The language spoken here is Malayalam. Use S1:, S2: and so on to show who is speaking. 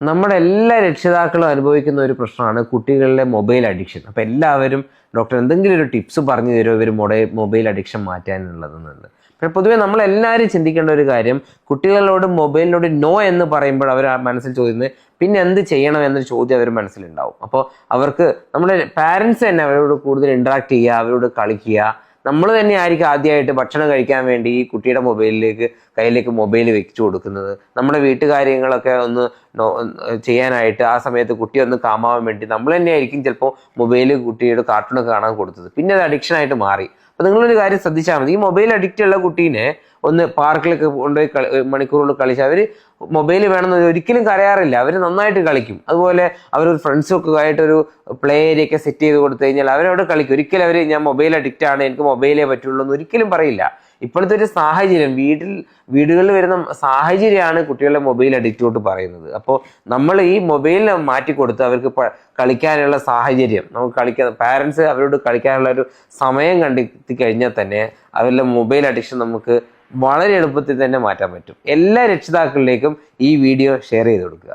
S1: നമ്മുടെ എല്ലാ രക്ഷിതാക്കളും അനുഭവിക്കുന്ന ഒരു പ്രശ്നമാണ് കുട്ടികളുടെ മൊബൈൽ അഡിക്ഷൻ. അപ്പോൾ എല്ലാവരും ഡോക്ടർ എന്തെങ്കിലും ഒരു ടിപ്സ് പറഞ്ഞു തരുമോ? ഇവർ മൊബൈൽ മൊബൈൽ അഡിക്ഷൻ മാറ്റാനുള്ളതെന്നുണ്ട് പക്ഷേ പൊതുവെ നമ്മളെല്ലാവരും ചിന്തിക്കേണ്ട ഒരു കാര്യം കുട്ടികളോട് മൊബൈലിനോട് നോ എന്ന് പറയുമ്പോൾ അവർ മനസ്സിൽ ചോദിക്കുന്നത് പിന്നെ എന്ത് ചെയ്യണം? എന്നൊരു ചോദ്യം അവർ മനസ്സിലുണ്ടാവും. അപ്പോൾ അവർക്ക് നമ്മുടെ പാരൻസ് തന്നെ അവരോട് കൂടുതൽ ഇൻട്രാക്ട് ചെയ്യുക അവരോട് കളിക്കുക നമ്മൾ തന്നെ ആയിരിക്കും ആദ്യമായിട്ട് ഭക്ഷണം കഴിക്കാൻ വേണ്ടി ഈ കുട്ടിയുടെ മൊബൈലിലേക്ക് കയ്യിലേക്ക് മൊബൈൽ വെച്ചു കൊടുക്കുന്നത്. നമ്മുടെ വീട്ടുകാര്യങ്ങളൊക്കെ ഒന്ന് ചെയ്യാനായിട്ട് ആ സമയത്ത് കുട്ടി ഒന്ന് കാമാവാൻ വേണ്ടി നമ്മൾ തന്നെ ആയിരിക്കും ചിലപ്പോൾ മൊബൈൽ കുട്ടിയുടെ കാർട്ടൂണൊക്കെ കാണാൻ കൊടുത്തത്. പിന്നെ അത് അഡിക്ഷൻ ആയിട്ട് മാറി. അപ്പൊ നിങ്ങളൊരു കാര്യം ശ്രദ്ധിച്ചാൽ മതി. ഈ മൊബൈൽ അഡിക്റ്റ് ഉള്ള കുട്ടീനെ ഒന്ന് പാർക്കിലൊക്കെ കൊണ്ടുപോയി കളി മണിക്കൂറുകൾ കളിച്ച് അവർ മൊബൈൽ വേണമെന്ന് ഒരിക്കലും കരയാറില്ല. അവർ നന്നായിട്ട് കളിക്കും. അതുപോലെ അവർ ഫ്രണ്ട്സൊക്കെ ആയിട്ടൊരു പ്ലേ ഏരിയ സെറ്റ് ചെയ്ത് കൊടുത്തു കഴിഞ്ഞാൽ അവരവിടെ കളിക്കും. ഒരിക്കലും അവർ ഞാൻ മൊബൈൽ അഡിക്റ്റ് ആണ് എനിക്ക് മൊബൈലേ പറ്റുള്ളൂ എന്ന് ഒരിക്കലും പറയില്ല. ഇപ്പോഴത്തെ ഒരു സാഹചര്യം വീട്ടിൽ വീടുകളിൽ വരുന്ന സാഹചര്യമാണ് കുട്ടികളുടെ മൊബൈൽ അഡിക്റ്റോട്ട് പറയുന്നത്. അപ്പോൾ നമ്മൾ ഈ മൊബൈൽ മാറ്റി കൊടുത്ത് അവർക്ക് കളിക്കാനുള്ള സാഹചര്യം നമുക്ക് കളിക്കാൻ പാരൻസ് അവരോട് കളിക്കാനുള്ള ഒരു സമയം കണ്ടെത്തി കഴിഞ്ഞാൽ തന്നെ അവരുടെ മൊബൈൽ അഡിക്ഷൻ നമുക്ക് വളരെ എളുപ്പത്തിൽ തന്നെ മാറ്റാൻ പറ്റും. എല്ലാ രക്ഷിതാക്കളിലേക്കും ഈ വീഡിയോ ഷെയർ ചെയ്ത് കൊടുക്കുക.